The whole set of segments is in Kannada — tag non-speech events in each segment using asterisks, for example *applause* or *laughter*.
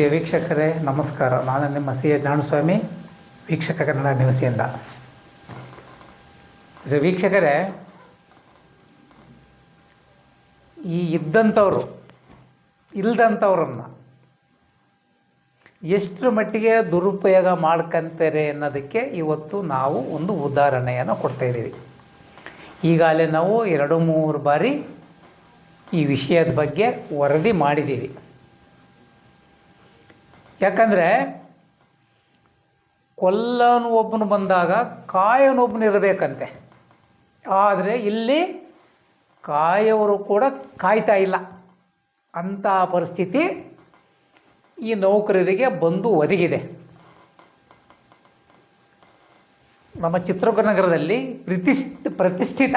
ಪ್ರಿಯ ವೀಕ್ಷಕರೇ, ನಮಸ್ಕಾರ. ನಾನು ನಿಮ್ಮ ಸಿ ಎ ಜ್ಞಾನಸ್ವಾಮಿ ವೀಕ್ಷಕ ಕನ್ನಡ ನಿವಾಸಿಯಿಂದ ಇದು ವೀಕ್ಷಕರೇ, ಈ ಇದ್ದಂಥವರು, ಇಲ್ದಂಥವ್ರನ್ನ ಎಷ್ಟರ ಮಟ್ಟಿಗೆ ದುರುಪಯೋಗ ಮಾಡ್ಕಂತಾರೆ ಅನ್ನೋದಕ್ಕೆ ಇವತ್ತು ನಾವು ಒಂದು ಉದಾಹರಣೆಯನ್ನು ಕೊಡ್ತಾ ಇದ್ದೀವಿ. ಈಗಾಗಲೇ ನಾವು ಎರಡು ಮೂರು ಬಾರಿ ಈ ವಿಷಯದ ಬಗ್ಗೆ ವರದಿ ಮಾಡಿದ್ದೀವಿ. ಯಾಕಂದರೆ ಕೊಲ್ಲನು ಒಬ್ಬನು ಬಂದಾಗ ಕಾಯನೊಬ್ಬನು ಇರಬೇಕಂತೆ. ಆದರೆ ಇಲ್ಲಿ ಕಾಯವರು ಕೂಡ ಕಾಯ್ತಾ ಇಲ್ಲ. ಅಂಥ ಪರಿಸ್ಥಿತಿ ಈ ನೌಕರರಿಗೆ ಬಂದು ಒದಗಿದೆ. ನಮ್ಮ ಚಿತ್ರದುರ್ಗ ನಗರದಲ್ಲಿ ಪ್ರತಿಷ್ಠ, ಪ್ರತಿಷ್ಠಿತ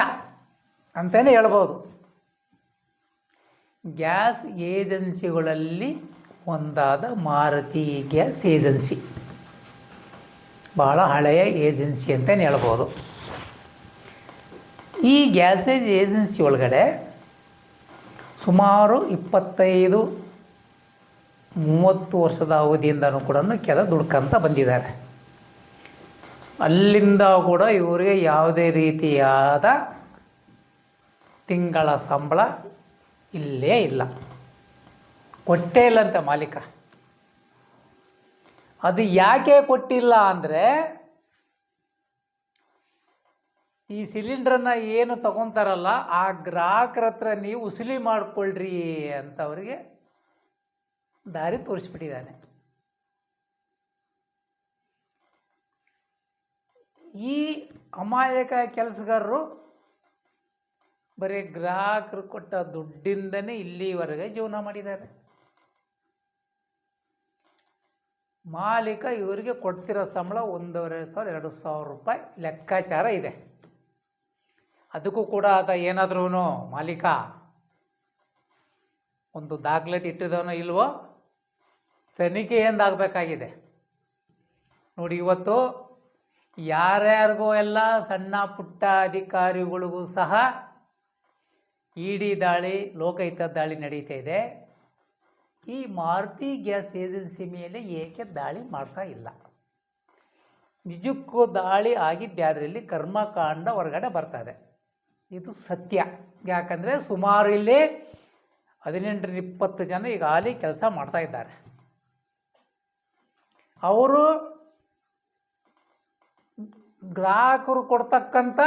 ಅಂತಲೇ ಹೇಳ್ಬೋದು. ಗ್ಯಾಸ್ ಏಜೆನ್ಸಿಗಳಲ್ಲಿ ಒಂದಾದ ಮಾರುತಿ ಗ್ಯಾಸ್ ಏಜೆನ್ಸಿ ಭಾಳ ಹಳೆಯ ಏಜೆನ್ಸಿ ಅಂತಲೇ ಹೇಳ್ಬೋದು. ಈ ಗ್ಯಾಸೇಜ್ ಏಜೆನ್ಸಿ ಒಳಗಡೆ ಸುಮಾರು ಇಪ್ಪತ್ತೈದು, ಮೂವತ್ತು ವರ್ಷದ ಅವಧಿಯಿಂದನೂ ಕೂಡ ಕೆಲ ದುಡ್ಕಂತ ಬಂದಿದ್ದಾರೆ. ಅಲ್ಲಿಂದ ಕೂಡ ಇವರಿಗೆ ಯಾವುದೇ ರೀತಿಯಾದ ತಿಂಗಳ ಸಂಬಳ ಇಲ್ಲೇ ಇಲ್ಲ. ಕೊಟ್ಟೇ ಇಲ್ಲಂತೆ ಮಾಲೀಕ. ಅದು ಯಾಕೆ ಕೊಟ್ಟಿಲ್ಲ ಅಂದರೆ ಈ ಸಿಲಿಂಡ್ರನ್ನ ಏನು ತಗೊಂತಾರಲ್ಲ, ಆ ಗ್ರಾಹಕರ ಹತ್ರ ನೀವು ಉಸಿಲಿ ಮಾಡಿಕೊಳ್ಳ್ರಿ ಅಂತ ಅವರಿಗೆ ದಾರಿ ತೋರಿಸ್ಬಿಟ್ಟಿದ್ದಾನೆ. ಈ ಅಮಾಯಕ ಕೆಲಸಗಾರರು ಬರೀ ಗ್ರಾಹಕರು ಕೊಟ್ಟ ದುಡ್ಡಿಂದನೇ ಇಲ್ಲಿವರೆಗೆ ಜೀವನ ಮಾಡಿದ್ದಾರೆ. ಮಾಲೀಕ ಇವರಿಗೆ ಕೊಡ್ತಿರೋ ಸಂಬಳ ಒಂದೂವರೆ ಸಾವಿರ, ಎರಡು ಸಾವಿರ ರೂಪಾಯಿ ಲೆಕ್ಕಾಚಾರ ಇದೆ. ಅದಕ್ಕೂ ಕೂಡ ಆತ ಏನಾದ್ರೂ ಮಾಲೀಕ, ಒಂದು ದಾಖಲಾತಿ ಇಟ್ಟಿದವನೋ ಇಲ್ವೋ, ತನಿಖೆ ಏನಾಗಬೇಕಾಗಿದೆ ನೋಡಿ, ಇವತ್ತು ಯಾರ್ಯಾರಿಗೂ ಎಲ್ಲ ಸಣ್ಣ ಪುಟ್ಟ ಅಧಿಕಾರಿಗಳಿಗೂ ಸಹ ಇ ಡಿ ದಾಳಿ, ಲೋಕಹಿತ ದಾಳಿ ನಡೀತಾ ಇದೆ. ಈ ಮಾರುತಿ ಗ್ಯಾಸ್ ಏಜೆನ್ಸಿ ಮೇಲೆ ಏಕೆ ದಾಳಿ ಮಾಡ್ತಾ ಇಲ್ಲ? ನಿಜಕ್ಕೂ ದಾಳಿ ಆಗಿದ್ದಾದ್ರಲ್ಲಿ ಕರ್ಮಕಾಂಡ ಹೊರಗಡೆ ಬರ್ತದೆ ಇದು. ಸತ್ಯ. ಯಾಕಂದರೆ ಸುಮಾರು ಇಲ್ಲಿ ಹದಿನೆಂಟರಿಂದ ಇಪ್ಪತ್ತು ಜನ ಈಗ ಹಾಲಿ ಕೆಲಸ ಮಾಡ್ತಾ ಇದ್ದಾರೆ. ಅವರು ಗ್ರಾಹಕರು ಕೊಡ್ತಕ್ಕಂಥ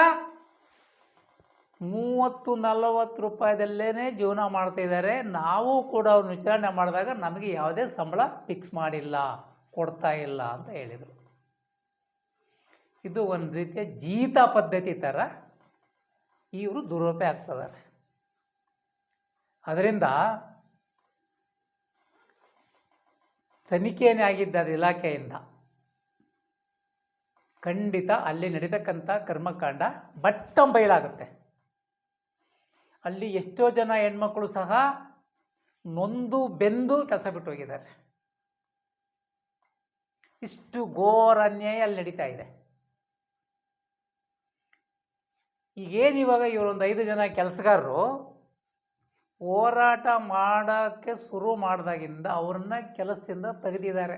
ಮೂವತ್ತು ನಲವತ್ತು ರೂಪಾಯಿದಲ್ಲೇ ಜೀವನ ಮಾಡ್ತಾಯಿದ್ದಾರೆ ನಾವು ಕೂಡ ಅವ್ರನ್ನ ವಿಚಾರಣೆ ಮಾಡಿದಾಗ ನಮಗೆ ಯಾವುದೇ ಸಂಬಳ ಫಿಕ್ಸ್ ಮಾಡಿಲ್ಲ, ಕೊಡ್ತಾ ಇಲ್ಲ ಅಂತ ಹೇಳಿದರು. ಇದು ಒಂದು ರೀತಿಯ ಜೀತ ಪದ್ಧತಿ ಥರ ಇವರು ದುರುಪಯೋಗ ಆಗ್ತಿದ್ದಾರೆ. ಅದರಿಂದ ತನಿಖೆಯೇ ಆಗಿದ್ದಾರೆ ಇಲಾಖೆಯಿಂದ. ಖಂಡಿತ ಅಲ್ಲಿ ನಡೀತಕ್ಕಂಥ ಕರ್ಮಕಾಂಡ ಬಟ್ಟಂ ಬಯಲಾಗುತ್ತೆ ಅಲ್ಲಿ ಎಷ್ಟೋ ಜನ ಹೆಣ್ಮಕ್ಕಳು ಸಹ ನೊಂದು ಬೆಂದು ಕೆಲಸ ಬಿಟ್ಟು ಹೋಗಿದ್ದಾರೆ. ಇಷ್ಟು ಘೋರ ಅನ್ಯಾಯ ಅಲ್ಲಿ ನಡೀತಾ ಇದೆ. ಈಗೇನು ಇವಾಗ ಇವರೊಂದು ಐದು ಜನ ಕೆಲಸಗಾರರು ಹೋರಾಟ ಮಾಡೋಕ್ಕೆ ಶುರು ಮಾಡಿದಾಗಿಂದ ಅವ್ರನ್ನ ಕೆಲಸದಿಂದ ತೆಗೆದಿದ್ದಾರೆ.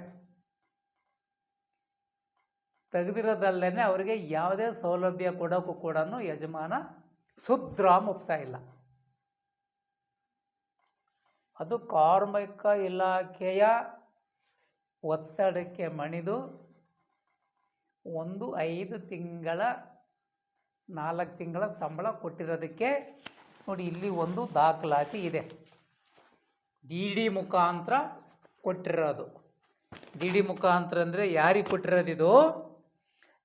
ತೆಗೆದಿರೋದಲ್ಲೇ ಅವರಿಗೆ ಯಾವುದೇ ಸೌಲಭ್ಯ ಕೊಡೋಕ್ಕೂ ಕೂಡ ಯಜಮಾನ ಸುದ್ರ ಮುಕ್ತ ಇಲ್ಲ. ಅದು ಕಾರ್ಮಿಕ ಇಲಾಖೆಯ ಒತ್ತಡಕ್ಕೆ ಮಣಿದು ಒಂದು ಐದು ತಿಂಗಳ, ನಾಲ್ಕು ತಿಂಗಳ ಸಂಬಳ ಕೊಟ್ಟಿರೋದಕ್ಕೆ ನೋಡಿ ಇಲ್ಲಿ ಒಂದು ದಾಖಲಾತಿ ಇದೆ. ಡಿ ಡಿ ಮುಖಾಂತರ ಕೊಟ್ಟಿರೋದು. ಡಿ ಡಿ ಮುಖಾಂತರ ಅಂದರೆ ಯಾರಿಗೆ ಕೊಟ್ಟಿರೋದಿದು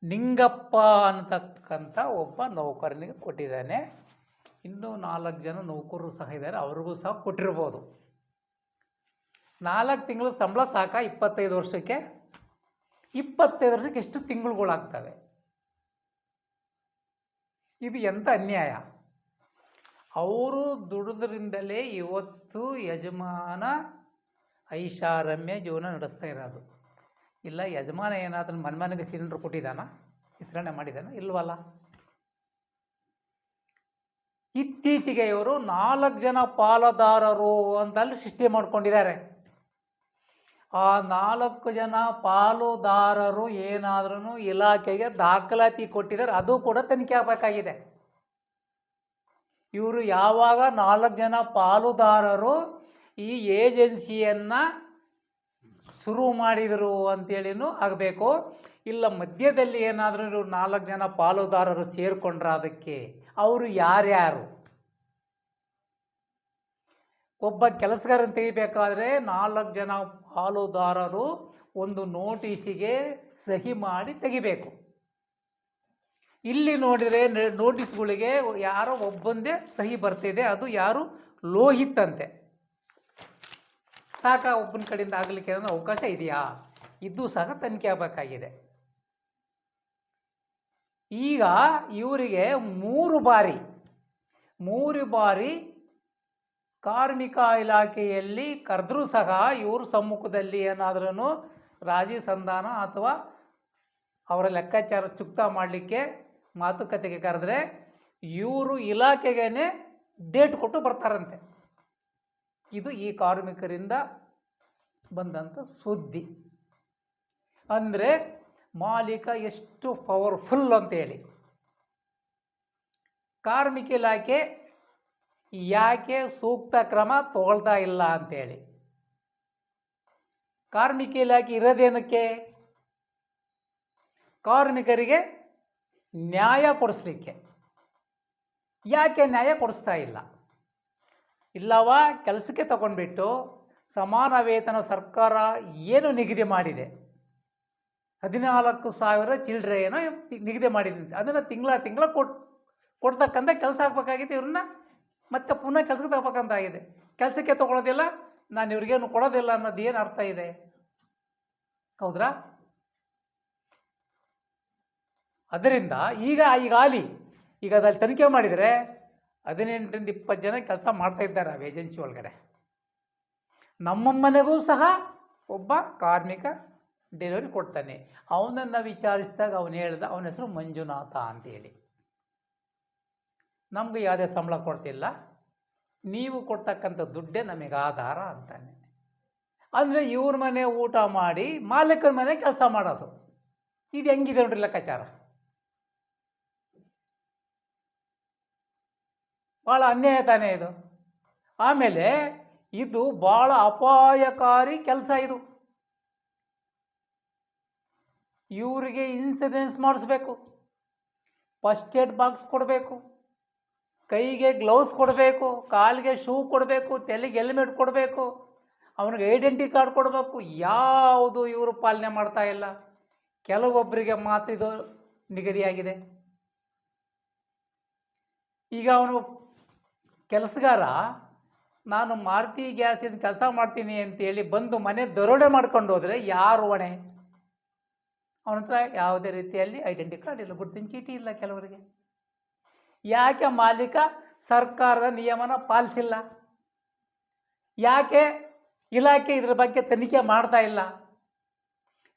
ನಿಂಗಪ್ಪ ಅಂತಕ್ಕಂಥ ಒಬ್ಬ ನೌಕರನಿಗೆ ಕೊಟ್ಟಿದ್ದಾನೆ. ಇನ್ನೂ ನಾಲ್ಕು ಜನ ನೌಕರರು ಸಹ ಇದ್ದಾರೆ, ಅವ್ರಿಗೂ ಸಹ ಕೊಟ್ಟಿರ್ಬೋದು. ನಾಲ್ಕು ತಿಂಗಳು ಸಂಬಳ ಸಾಕ ಇಪ್ಪತ್ತೈದು ವರ್ಷಕ್ಕೆ. ಇಪ್ಪತ್ತೈದು ವರ್ಷಕ್ಕೆ ಎಷ್ಟು ತಿಂಗಳುಗಳಾಗ್ತವೆ? ಇದು ಎಂಥ ಅನ್ಯಾಯ? ಅವರು ದುಡಿದ್ರಿಂದಲೇ ಇವತ್ತು ಯಜಮಾನ ಐಷಾರಮ್ಯ ಜೀವನ ನಡೆಸ್ತಾ ಇರೋದು. ಇಲ್ಲ, ಯಜಮಾನ ಏನಾದ್ರೂ ಮನ್ಮನೆಗೆ ಸಿಲಿಂಡ್ರ್ ಕೊಟ್ಟಿದ್ದಾನ? ವಿತರಣೆ ಮಾಡಿದ್ದಾನ? ಇಲ್ವಲ್ಲ? ಇತ್ತೀಚೆಗೆ ಇವರು ನಾಲ್ಕು ಜನ ಪಾಲುದಾರರು ಅಂತಲ್ಲಿ ಸೃಷ್ಟಿ ಮಾಡ್ಕೊಂಡಿದ್ದಾರೆ. ಆ ನಾಲ್ಕು ಜನ ಪಾಲುದಾರರು ಏನಾದ್ರೂ ಇಲಾಖೆಗೆ ದಾಖಲಾತಿ ಕೊಟ್ಟಿದ್ದಾರೆ. ಅದು ಕೂಡ ತನಿಖೆ ಆಗಬೇಕಾಗಿದೆ. ಇವರು ಯಾವಾಗ ನಾಲ್ಕು ಜನ ಪಾಲುದಾರರು ಈ ಏಜೆನ್ಸಿಯನ್ನು ಶುರು ಮಾಡಿದರು ಅಂತೇಳಿನೂ ಆಗಬೇಕು. ಇಲ್ಲ, ಮಧ್ಯದಲ್ಲಿ ಏನಾದರೂ ನಾಲ್ಕು ಜನ ಪಾಲುದಾರರು ಸೇರಿಕೊಂಡ್ರ ಅದಕ್ಕೆ? ಅವರು ಯಾರ್ಯಾರು? ಒಬ್ಬ ಕೆಲಸಗಾರನ ತೆಗಿಬೇಕಾದ್ರೆ ನಾಲ್ಕು ಜನ ಪಾಲುದಾರರು ಒಂದು ನೋಟಿಸಿಗೆ ಸಹಿ ಮಾಡಿ ತೆಗಿಬೇಕು. ಇಲ್ಲಿ ನೋಡಿದರೆ ನೋಟಿಸ್ಗಳಿಗೆ ಯಾರೋ ಒಬ್ಬಂದೇ ಸಹಿ ಬರ್ತಿದೆ, ಅದು ಯಾರು? ಲೋಹಿತ್ ಅಂತೆ. ಸಾಕ ಒಬ್ಬನ ಕಡೆಯಿಂದ ಆಗಲಿಕ್ಕೆ ಅವಕಾಶ ಇದೆಯಾ? ಇದು ಸಹ ತನಿಖೆ ಆಗಬೇಕಾಗಿದೆ. ಈಗ ಇವರಿಗೆ ಮೂರು ಬಾರಿ ಮೂರು ಬಾರಿ ಕಾರ್ಮಿಕ ಇಲಾಖೆಯಲ್ಲಿ ಕರೆದ್ರೂ ಸಹ ಇವ್ರ ಸಮ್ಮುಖದಲ್ಲಿ ಏನಾದ್ರೂ ರಾಜಿ ಸಂಧಾನ ಅಥವಾ ಅವರ ಲೆಕ್ಕಾಚಾರ ಚುಕ್ತ ಮಾಡಲಿಕ್ಕೆ ಮಾತುಕತೆಗೆ ಕರೆದ್ರೆ ಇವರು ಇಲಾಖೆಗೇನೆ ಡೇಟ್ ಕೊಟ್ಟು ಬರ್ತಾರಂತೆ. ಇದು ಈ ಕಾರ್ಮಿಕರಿಂದ ಬಂದಂಥ ಸುದ್ದಿ. ಅಂದರೆ ಮಾಲೀಕ ಎಷ್ಟು ಪವರ್ಫುಲ್ ಅಂತೇಳಿ ಕಾರ್ಮಿಕ ಇಲಾಖೆ ಯಾಕೆ ಸೂಕ್ತ ಕ್ರಮ ತಗೊಳ್ತಾ ಇಲ್ಲ ಅಂತೇಳಿ. ಕಾರ್ಮಿಕ ಇಲಾಖೆ ಇರೋದೇನಕ್ಕೆ ಕಾರ್ಮಿಕರಿಗೆ ನ್ಯಾಯ ಕೊಡಿಸ್ಲಿಕ್ಕೆ. ಯಾಕೆ ನ್ಯಾಯ ಕೊಡಿಸ್ತಾ ಇಲ್ಲ? ಇಲ್ಲವ ಕೆಲಸಕ್ಕೆ ತಗೊಂಡ್ಬಿಟ್ಟು ಸಮಾನ ವೇತನ ಸರ್ಕಾರ ಏನು ನಿಗದಿ ಮಾಡಿದೆ? ಹದಿನಾಲ್ಕು ಸಾವಿರ ಚಿಲ್ಡ್ರೆ ಏನೋ ನಿಗದಿ ಮಾಡಿದೆ ಅದನ್ನು ತಿಂಗಳ ತಿಂಗಳ ಕೊಟ್, ಕೊಡ್ತಕ್ಕಂಥ ಕೆಲಸ ಆಗ್ಬೇಕಾಗಿತ್ತು ಇವ್ರನ್ನ. ಮತ್ತೆ ಪುನಃ ಕೆಲಸಕ್ಕೆ ತಗೋಬೇಕಂತಾಗಿದೆ ಕೆಲಸಕ್ಕೆ ತಗೊಳ್ಳೋದಿಲ್ಲ ನಾನು ಇವ್ರಿಗೇನು ಕೊಡೋದಿಲ್ಲ ಅನ್ನೋದು ಏನು ಅರ್ಥ ಇದೆ? ಹೌದ್ರಾ? ಅದರಿಂದ ಈಗ ಈಗಾಲಿ ಈಗ ಅದಲ್ಲಿ ತನಿಖೆ ಮಾಡಿದರೆ ಹದಿನೆಂಟರಿಂದ ಇಪ್ಪತ್ತು ಜನ ಕೆಲಸ ಮಾಡ್ತಾ ಇದ್ದಾರೆ ಆ ಏಜೆನ್ಸಿ ಒಳಗಡೆ. ನಮ್ಮ ಮನೆಗೂ ಸಹ ಒಬ್ಬ ಕಾರ್ಮಿಕ ಡೆಲಿವರಿ ಕೊಡ್ತಾನೆ. ಅವನನ್ನು ವಿಚಾರಿಸಿದಾಗ ಅವನು ಹೇಳ್ದ, ಅವನ ಹೆಸರು ಮಂಜುನಾಥ ಅಂತೇಳಿ ನಮಗೆ ಯಾವುದೇ ಸಂಬಳ ಕೊಡ್ತಿಲ್ಲ. ನೀವು ಕೊಡ್ತಕ್ಕಂಥ ದುಡ್ಡೇ ನಮಗೆ ಆಧಾರ ಅಂತಾನೆ ಅಂದರೆ ಇವ್ರ ಮನೆ ಊಟ ಮಾಡಿ ಮಾಲೀಕರ ಮನೆ ಕೆಲಸ ಮಾಡೋದು. ಇದು ಹೆಂಗಿದೆ ನೋಡ್ರಿ ಲೆಕ್ಕಾಚಾರ? ಭಾಳ ಅನ್ಯಾಯ ತಾನೇ ಇದು. ಆಮೇಲೆ ಇದು ಭಾಳ ಅಪಾಯಕಾರಿ ಕೆಲಸ ಇದು. ಇವರಿಗೆ ಇನ್ಸೂರೆನ್ಸ್ ಮಾಡಿಸ್ಬೇಕು. ಫಸ್ಟ್ ಏಡ್ ಬಾಕ್ಸ್ ಕೊಡಬೇಕು. ಕೈಗೆ ಗ್ಲೌಸ್ ಕೊಡಬೇಕು, ಕಾಲಿಗೆ ಶೂ ಕೊಡಬೇಕು, ತಲೆಗೆ ಹೆಲ್ಮೆಟ್ ಕೊಡಬೇಕು, ಅವನಿಗೆ ಐಡೆಂಟಿ ಕಾರ್ಡ್ ಕೊಡಬೇಕು, ಯಾವುದು ಇವರು ಪಾಲನೆ ಮಾಡ್ತಾ ಇಲ್ಲ. ಕೆಲವೊಬ್ಬರಿಗೆ ಮಾತ್ರ ಇದು ನಿಗದಿಯಾಗಿದೆ. ಈಗ ಅವನು ಕೆಲಸಗಾರ, ನಾನು ಮಾರುತಿ ಗ್ಯಾಸಿನ ಕೆಲಸ ಮಾಡ್ತೀನಿ ಅಂತೇಳಿ ಬಂದು ಮನೆ ದರೋಡೆ ಮಾಡ್ಕೊಂಡು ಹೋದರೆ ಯಾರು ಹೊಣೆ? ಅವನ ಹತ್ರ ಯಾವುದೇ ರೀತಿಯಲ್ಲಿ ಐಡೆಂಟಿ ಕಾರ್ಡ್ ಇಲ್ಲ, ಗುರುತಿನ ಚೀಟಿ ಇಲ್ಲ ಕೆಲವರಿಗೆ. ಯಾಕೆ ಮಾಲೀಕ ಸರ್ಕಾರದ ನಿಯಮನ ಪಾಲಿಸಿಲ್ಲ? ಯಾಕೆ ಇಲಾಖೆ ಇದ್ರ ಬಗ್ಗೆ ತನಿಖೆ ಮಾಡ್ತಾ ಇಲ್ಲ?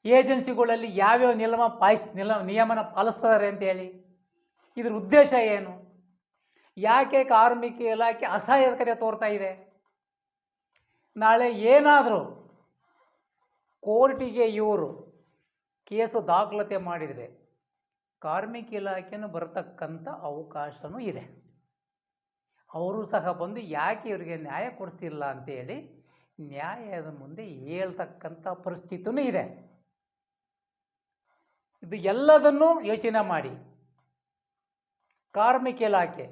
ಏಜೆನ್ಸಿಗಳಲ್ಲಿ ಯಾವ್ಯಾವ ನಿಯಮ ಪಾಲಿಸ್, ನಿಲ, ನಿಯಮನ ಪಾಲಿಸ್ತಾರೆ ಅಂತೇಳಿ ಇದ್ರ ಉದ್ದೇಶ ಏನು? ಯಾಕೆ ಕಾರ್ಮಿಕ ಇಲಾಖೆ ಅಸಹಾಯಕತೆ ತೋರ್ತಾ ಇದೆ? ನಾಳೆ ಏನಾದರೂ ಕೋರ್ಟಿಗೆ ಇವರು ಕೇಸು ದಾಖಲತೆ ಮಾಡಿದರೆ ಕಾರ್ಮಿಕ ಇಲಾಖೆಯನ್ನು ಬರತಕ್ಕಂಥ ಅವಕಾಶವೂ ಇದೆ. ಅವರು ಸಹ ಬಂದು ಯಾಕೆ ಇವರಿಗೆ ನ್ಯಾಯ ಕೊಡಿಸ್ತಿಲ್ಲ ಅಂತೇಳಿ ನ್ಯಾಯದ ಮುಂದೆ ಹೇಳ್ತಕ್ಕಂಥ ಪರಿಸ್ಥಿತಿನೂ ಇದೆ. ಇದು ಎಲ್ಲದನ್ನೂ ಯೋಚನೆ ಮಾಡಿ. ಕಾರ್ಮಿಕ ಇಲಾಖೆ,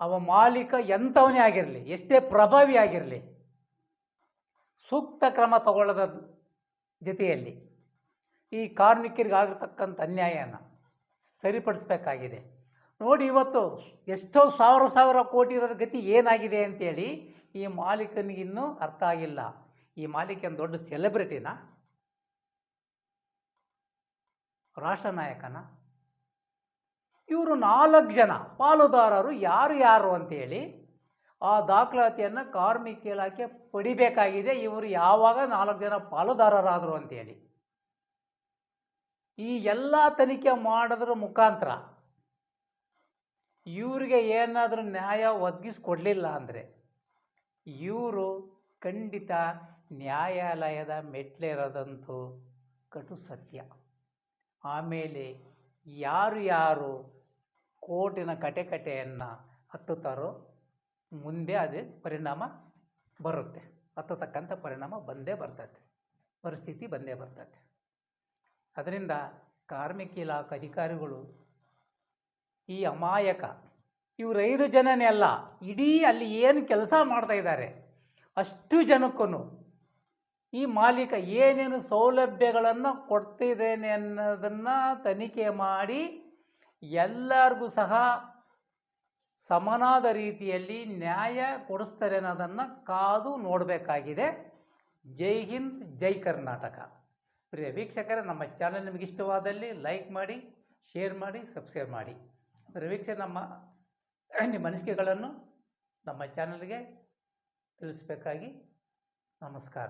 ಅವ ಮಾಲೀಕ ಎಂಥವನೇ ಆಗಿರಲಿ, ಎಷ್ಟೇ ಪ್ರಭಾವಿ ಆಗಿರಲಿ, ಸೂಕ್ತ ಕ್ರಮ ತಗೊಳ್ಳೋದ ಜೊತೆಯಲ್ಲಿ ಈ ಕಾರ್ಮಿಕರಿಗೆ ಆಗಿರ್ತಕ್ಕಂಥ ಅನ್ಯಾಯನ ಸರಿಪಡಿಸ್ಬೇಕಾಗಿದೆ. ನೋಡಿ ಇವತ್ತು ಎಷ್ಟೋ ಸಾವಿರ ಸಾವಿರ ಕೋಟಿ ಇರೋರ ಗತಿ ಏನಾಗಿದೆ ಅಂತೇಳಿ ಈ ಮಾಲೀಕನಿಗಿನ್ನೂ ಅರ್ಥ ಆಗಿಲ್ಲ. ಈ ಮಾಲೀಕನ ದೊಡ್ಡ ಸೆಲೆಬ್ರಿಟಿನ ರಾಷ್ಟ್ರ ನಾಯಕನ. ಇವರು ನಾಲ್ಕು ಜನ ಪಾಲುದಾರರು ಯಾರು ಯಾರು ಅಂತೇಳಿ ಆ ದಾಖಲಾತಿಯನ್ನು ಕಾರ್ಮಿಕ ಇಲಾಖೆ ಪಡಿಬೇಕಾಗಿದೆ. ಇವರು ಯಾವಾಗ ನಾಲ್ಕು ಜನ ಪಾಲುದಾರರಾದರು ಅಂತೇಳಿ. ಈ ಎಲ್ಲ ತನಿಖೆ ಮಾಡೋದ್ರ ಮುಖಾಂತರ ಇವರಿಗೆ ಏನಾದರೂ ನ್ಯಾಯ ಒದಗಿಸ್ಕೊಡ್ಲಿಲ್ಲ ಅಂದರೆ ಇವರು ಖಂಡಿತ ನ್ಯಾಯಾಲಯದ ಮೆಟ್ಲೇರೋದಂತೂ ಕಟು ಸತ್ಯ. ಆಮೇಲೆ ಯಾರು ಯಾರು ಕೋರ್ಟಿನ ಕಟೆಕಟೆಯನ್ನು ಹತ್ತುತ್ತಾರೋ ಮುಂದೆ ಅದೇ ಪರಿಣಾಮ ಬರುತ್ತೆ. ಹತ್ತತಕ್ಕಂಥ ಪರಿಣಾಮ ಬಂದೇ ಬರ್ತದೆ ಪರಿಸ್ಥಿತಿ ಬಂದೇ ಬರ್ತದೆ ಅದರಿಂದ ಕಾರ್ಮಿಕ ಇಲಾಖೆ ಅಧಿಕಾರಿಗಳು ಈ ಅಮಾಯಕ ಇವರು ಐದು ಜನನೇ ಅಲ್ಲ, ಇಡೀ ಅಲ್ಲಿ ಏನು ಕೆಲಸ ಮಾಡ್ತಾ ಇದ್ದಾರೆ, ಅಷ್ಟು ಜನಕ್ಕೂ ಈ ಮಾಲೀಕ ಏನೇನು ಸೌಲಭ್ಯಗಳನ್ನು ಕೊಡ್ತಿದ್ದೇನೆ ಅನ್ನೋದನ್ನು ತನಿಖೆ ಮಾಡಿ ಎಲ್ಲರಿಗೂ ಸಹ ಸಮನಾದ ರೀತಿಯಲ್ಲಿ ನ್ಯಾಯ ಕೊಡಿಸ್ತಾರೆ ಅನ್ನೋದನ್ನು ಕಾದು ನೋಡಬೇಕಾಗಿದೆ. ಜೈ ಹಿಂದ್, ಜೈ ಕರ್ನಾಟಕ. ಪ್ರಿಯ ವೀಕ್ಷಕರೇ, ನಮ್ಮ ಚಾನಲ್ ನಿಮಗೆ ಇಷ್ಟವಾದಲ್ಲಿ ಲೈಕ್ ಮಾಡಿ ಶೇರ್ ಮಾಡಿ ಸಬ್ಸ್ಕ್ರೈಬ್ ಮಾಡಿ. ಪ್ರಿಯ ವೀಕ್ಷಕ ನಮ್ಮ *clears throat* ನಿಮ್ಮ ಅನಿಸಿಕೆಗಳನ್ನು ನಮ್ಮ ಚಾನಲ್ಗೆ ತಿಳಿಸ್ಬೇಕಾಗಿ ನಮಸ್ಕಾರ.